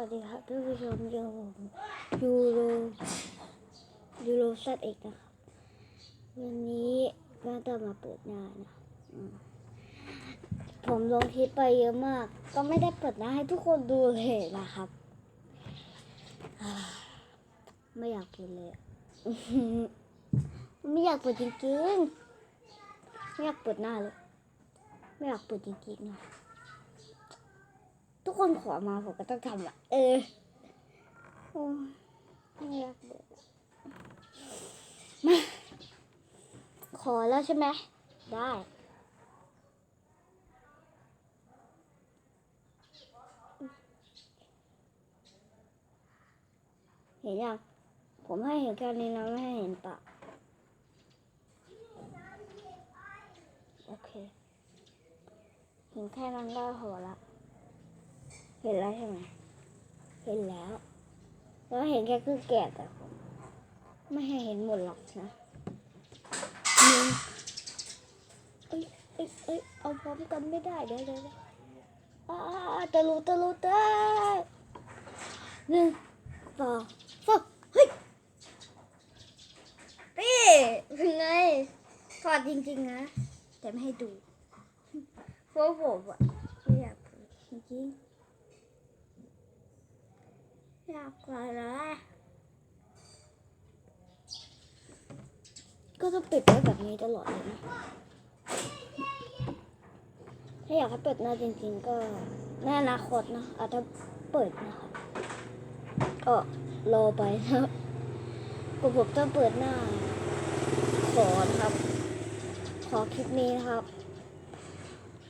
วัสดีครับท่านผู้ชมอยู่ผมยูโรยูโรซัดเอกนะครับวันนี้ก็จะมาเปิดหน้านะผมลงคลิปไปเยอะมาก ก็ไม่ได้เปิดหน้าให้ทุกคนดูเลยนะครับไม่อยากเปิดเลยไม่อยากเปิดจริงๆไม่อยากเปิดหน้าเลย ไม่อยากเปิดจริงๆนะ ทุกคนขอมาผมก็ต้องทำอะ เออโอ้ไม่อยากเปิดอมาขอแล้วใช่ไหม ได้เห็นยังผมให้เห็นแค่นี้นะไม่ให้เห็นปากโอเค เห็นแค่นั้นก็พอละ เห็นแล้วใช่ไหมเห็นแล้วแล้วเห็นแค่ครึ่งแก่แต่ผมไม่ให้เห็นหมดหรอกนะหนึ่งเอ้ยเอ้ยเอ้ยเอาพร้อมกันไม่ได้เดี๋ยวเดี๋ยวเดี๋ยวอ่าตะลุตะลุตะหนึ่งสองสามเฮ้ยพี่เป็นไงถอดจริงๆนะแต่ไม่ให้ดูเพราะผมอะไม่อยากจริงๆ อยา กว่าเลยก็ต้องปิดไว้แบบนี้ตลอดเลยนะถ้าอยากให้เปิดหน้าจริงๆ ก็ในอนาคตนะอาจจะเปิดนะครับก็รอไปนะครับก็ผมต้องเปิดหน้า ขอนครับ ขอคลิปนี้นะครับ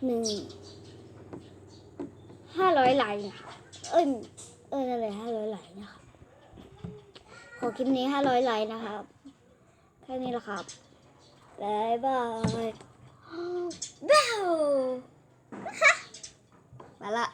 หนึ่งห้าร้อยไลค์นะเอ้ย เออเลยห้าร้อยไลค์นะครับขอคลิปนี้ห้าร้อยไลค์นะครับ แค่นี้แหละครับบายบายบ้าวมาละ